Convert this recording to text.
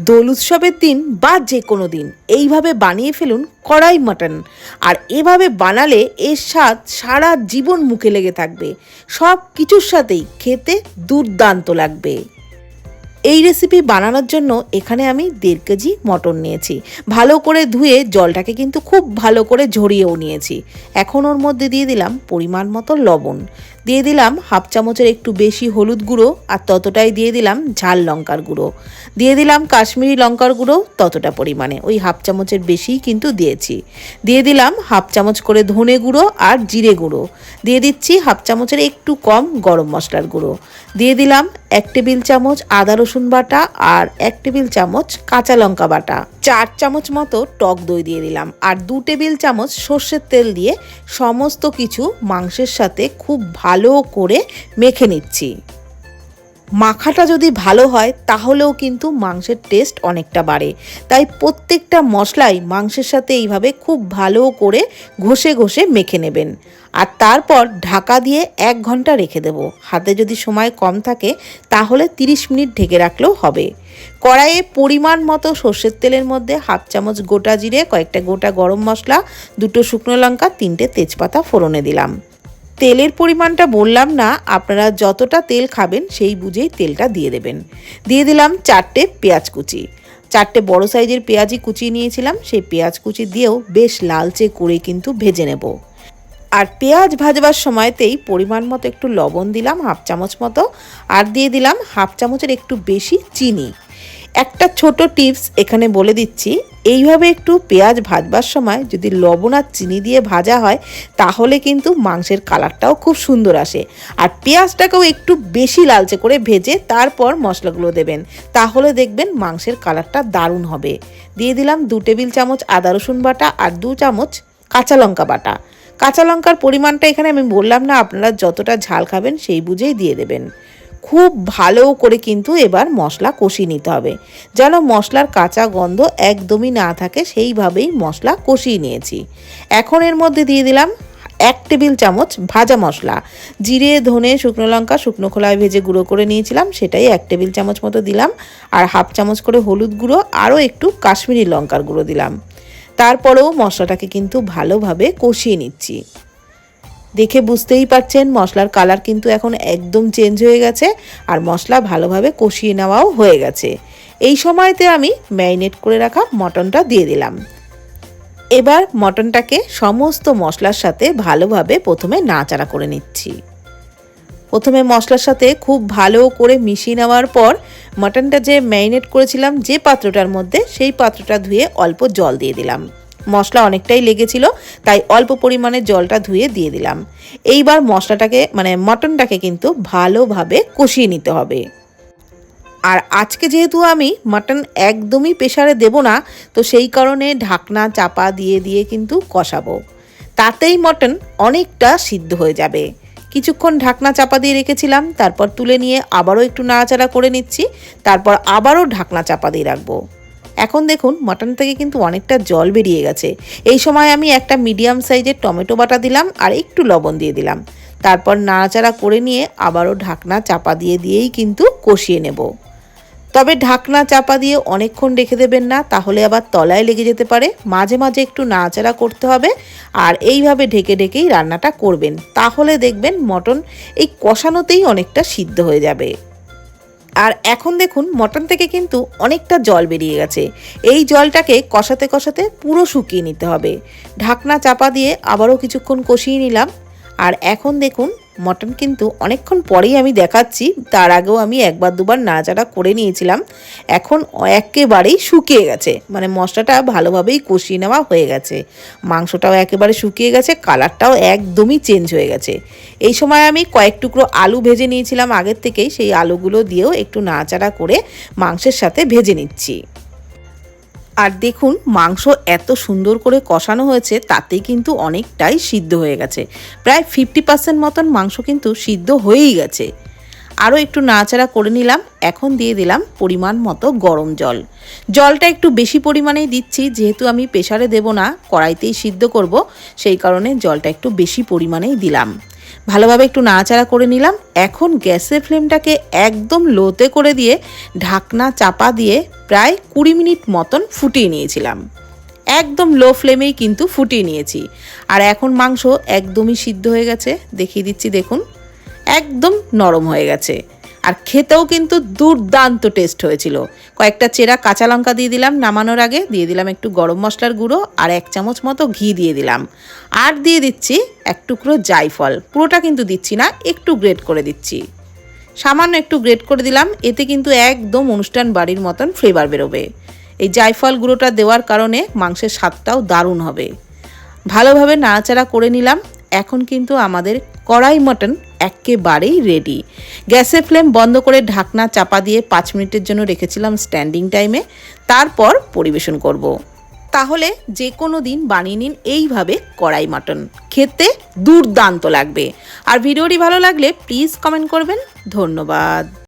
দোল উৎসবের দিন বা যে কোনো দিন। এইভাবে বানিয়ে ফেলুন কড়াই মাটন। আর এভাবে বানালে এর স্বাদ সারা জীবন মুখে লেগে থাকবে। সব কিছুর সাথেই খেতে দুর্দান্ত লাগবে। এই রেসিপি বানানোর জন্য এখানে আমি দেড় কেজি মটন নিয়েছি। ভালো করে ধুয়ে জলটাকে কিন্তু খুব ভালো করে ঝরিয়েও নিয়েছি। এখন ওর মধ্যে দিয়ে দিলাম পরিমাণ মতো লবণ। দিয়ে দিলাম হাফ চামচের একটু বেশি হলুদ গুঁড়ো আর ততটাই দিয়ে দিলাম ঝাল লঙ্কার গুঁড়ো। দিয়ে দিলাম কাশ্মীরি লঙ্কার গুঁড়ো ততটা পরিমাণে, ওই হাফ চামচের বেশিই কিন্তু দিয়েছি। দিয়ে দিলাম হাফ চামচ করে ধনে গুঁড়ো আর জিরে গুঁড়ো। দিয়ে দিচ্ছি হাফ চামচের একটু কম গরম মশলার গুঁড়ো। দিয়ে দিলাম এক টেবিল চামচ আদা রসুন বাটা আর এক টেবিল চামচ কাঁচা লঙ্কা বাটা। চার চামচ মতো টক দই দিয়ে দিলাম আর দু টেবিল চামচ সর্ষের তেল দিয়ে সমস্ত কিছু মাংসের সাথে খুব ভালো করে মেখে নিচ্ছি। মাখাটা যদি ভালো হয়, তাহলেও কিন্তু মাংসের টেস্ট অনেকটা বাড়ে। তাই প্রত্যেকটা মশলাই মাংসের সাথে এইভাবে খুব ভালো করে ঘষে ঘষে মেখে নেবেন। আর তারপর ঢাকা দিয়ে এক ঘণ্টা রেখে দেবো। হাতে যদি সময় কম থাকে, তাহলে 30 মিনিট ঢেকে রাখলেও হবে। কড়াইয়ে পরিমাণ মতো সর্ষের তেলের মধ্যে হাফ চামচ গোটা জিরে, কয়েকটা গোটা গরম মশলা, দুটো শুকনো লঙ্কা, তিনটে তেজপাতা ফোড়নে দিলাম। তেলের পরিমাণটা বললাম না, আপনারা যতটা তেল খাবেন সেই বুঝেই তেলটা দিয়ে দেবেন। দিয়ে দিলাম চারটে পেঁয়াজ কুচি। চারটে বড় সাইজের পেঁয়াজই কুচিয়ে নিয়েছিলাম, সেই পেঁয়াজ কুচি দিয়েও বেশ লালচে করে কিন্তু ভেজে নেব। আর পেঁয়াজ ভাজবার সময়তেই পরিমাণ মতো একটু লবণ দিলাম, হাফ চামচ মতো, আর দিয়ে দিলাম হাফ চামচের একটু বেশি চিনি। একটা ছোট টিপস এখানে বলে দিচ্ছি। এইভাবে একটু পেঁয়াজ ভাজবার সময় যদি লবণ আর চিনি দিয়ে ভাজা হয়, তাহলে কিন্তু মাংসের কালারটাও খুব সুন্দর আসে। আর পেঁয়াজটাকেও একটু বেশি লালচে করে ভেজে তারপর মশলাগুলো দেবেন। তাহলে দেখবেন মাংসের কালারটা দারুণ হবে। দিয়ে দিলাম দু টেবিল চামচ আদা রসুন বাটা আর দু চামচ কাঁচা লঙ্কা বাটা। কাঁচা লঙ্কার পরিমাণটা এখানে আমি বললাম না, আপনারা যতটা ঝাল খাবেন সেই বুঝেই দিয়ে দেবেন। খুব ভালো করে কিন্তু এবার মশলা কষিয়ে নিতে হবে। যেন মশলার কাঁচা গন্ধ একদমই না থাকে, সেইভাবেই মশলা কষিয়ে নিয়েছি। এখন এর মধ্যে দিয়ে দিলাম এক টেবিল চামচ ভাজা মশলা। জিরে, ধনে, শুকনো লঙ্কা, শুকনো খোলায় ভেজে গুঁড়ো করে নিয়েছিলাম, সেটাই এক টেবিল চামচ মতো দিলাম। আর হাফ চামচ করে হলুদ গুঁড়ো, আরও একটু কাশ্মীরি লঙ্কার গুঁড়ো দিলাম। তারপরেও মশলাটাকে কিন্তু ভালোভাবে কষিয়ে নিচ্ছি। দেখে বুঝতেই পারছেন, মশলার কালার কিন্তু এখন একদম চেঞ্জ হয়ে গেছে আর মশলা ভালোভাবে কষিয়ে নেওয়াও হয়ে গেছে। এই সময়তে আমি ম্যারিনেট করে রাখা মটনটা দিয়ে দিলাম। এবার মটনটাকে সমস্ত মশলার সাথে ভালোভাবে প্রথমে নাচাড়া করে নিচ্ছি। প্রথমে মশলার সাথে খুব ভালো করে মিশিয়ে নেওয়ার পর মটনটা যে ম্যারিনেট করেছিলাম যে পাত্রটার মধ্যে, সেই পাত্রটা ধুয়ে অল্প জল দিয়ে দিলাম। মশলা অনেকটাই লেগেছিল, তাই অল্প পরিমাণে জলটা ধুয়ে দিয়ে দিলাম। এইবার মশলাটাকে মানে মটনটাকে কিন্তু ভালোভাবে কষিয়ে নিতে হবে। আর আজকে যেহেতু আমি মাটন একদমই প্রেশারে দেব না, তো সেই কারণে ঢাকনা চাপা দিয়ে দিয়ে কিন্তু কষাবো। তাতেই মটন অনেকটা সিদ্ধ হয়ে যাবে। কিছুক্ষণ ঢাকনা চাপা দিয়ে রেখেছিলাম, তারপর তুলে নিয়ে আবারও একটু নাড়াচাড়া করে নিচ্ছি, তারপর আবারও ঢাকনা চাপা দিয়ে রাখব। এখন দেখুন মটন থেকে কিন্তু অনেকটা জল বেরিয়ে গেছে। এই সময় আমি একটা মিডিয়াম সাইজের টমেটো বাটা দিলাম আর একটু লবণ দিয়ে দিলাম। তারপর নাড়াচাড়া করে নিয়ে আবারও ঢাকনা চাপা দিয়ে দিয়েই কিন্তু কষিয়ে নেব। তবে ঢাকনা চাপা দিয়ে অনেকক্ষণ রেখে দেবেন না, তাহলে আবার তলায় লেগে যেতে পারে। মাঝে মাঝে একটু নাড়াচাড়া করতে হবে আর এইভাবে ঢেকে ঢেকেই রান্নাটা করবেন। তাহলে দেখবেন মটন এই কষানোতেই অনেকটা সিদ্ধ হয়ে যাবে। আর এখন দেখুন মটন থেকে কিন্তু অনেকটা জল বেরিয়ে গেছে। এই জলটাকে কষাতে কষাতে পুরো শুকিয়ে নিতে হবে। ঢাকনা চাপা দিয়ে আবারও কিছুক্ষণ কষিয়ে নিলাম। আর এখন দেখুন মটন কিন্তু অনেকক্ষণ পরেই আমি দেখাচ্ছি। তার আগেও আমি একবার দুবার নাড়াচাড়া করে নিয়েছিলাম। এখন একেবারেই শুকিয়ে গেছে। মানে মশলাটা ভালোভাবেই কষিয়ে নেওয়া হয়ে গেছে। মাংসটাও একেবারে শুকিয়ে গেছে, কালারটাও একদমই চেঞ্জ হয়ে গেছে। এই সময় আমি কয়েক টুকরো আলু ভেজে নিয়েছিলাম আগের থেকেই। সেই আলুগুলো দিয়েও একটু নাড়াচাড়া করে মাংসের সাথে ভেজে নিচ্ছি। আর দেখুন, মাংস এত সুন্দর করে কষানো হয়েছে, তাতেই কিন্তু অনেকটাই সিদ্ধ হয়ে গেছে। প্রায় ফিফটি পার্সেন্ট মতন মাংস কিন্তু সিদ্ধ হয়েই গেছে। আরও একটু নাড়াচাড়া করে নিলাম, এখন দিয়ে দিলাম পরিমাণ মতো গরম জল। জলটা একটু বেশি পরিমাণেই দিচ্ছি, যেহেতু আমি প্রেশারে দেব না, কড়াইতেই সিদ্ধ করব, সেই কারণে জলটা একটু বেশি পরিমাণেই দিলাম। ভালোভাবে একটু নাড়াচাড়া করে নিলাম। এখন গ্যাসের ফ্লেমটাকে একদম লোতে করে দিয়ে ঢাকনা চাপা দিয়ে প্রায় কুড়ি মিনিট মতন ফুটিয়ে নিয়েছিলাম। একদম লো ফ্লেমেই কিন্তু ফুটিয়ে নিয়েছি। আর এখন মাংস একদমই সিদ্ধ হয়ে গেছে। দেখিয়ে দিচ্ছি, দেখুন। একদম নরম হয়ে গেছে। আর খেতেও কিন্তু দুর্দান্ত টেস্ট হয়েছিল। কয়েকটা চেরা কাঁচা লঙ্কা দিয়ে দিলাম নামানোর আগে, দিয়ে দিলাম একটু গরম মশলার গুঁড়ো আর এক চামচ মতো ঘি দিয়ে দিলাম। আর দিয়ে দিচ্ছি এক টুকরো জাইফল পুরোটা কিন্তু দিচ্ছি না, একটু গ্রেট করে দিচ্ছি। সামান্য একটু গ্রেট করে দিলাম, এতে কিন্তু একদম অনুষ্ঠান বাড়ির মতন ফ্লেভার বেরোবে। এই জায়ফল গুঁড়োটা দেওয়ার কারণে মাংসের স্বাদটাও দারুণ হবে। ভালোভাবে নাড়াচাড়া করে নিলাম, এখন কিন্তু আমাদের কড়াই মটন একেবারেই রেডি গ্যাসের ফ্লেম বন্ধ করে ঢাকনা চাপা দিয়ে পাঁচ মিনিটের জন্য রেখেছিলাম স্ট্যান্ডিং টাইমে তারপর পরিবেশন করব। তাহলে যে কোনো দিন বানিয়ে নিন এইভাবে কড়াই মাটন। খেতে দুর্দান্ত লাগবে। আর ভিডিওটি ভালো লাগলে প্লিজ কমেন্ট করবেন। ধন্যবাদ।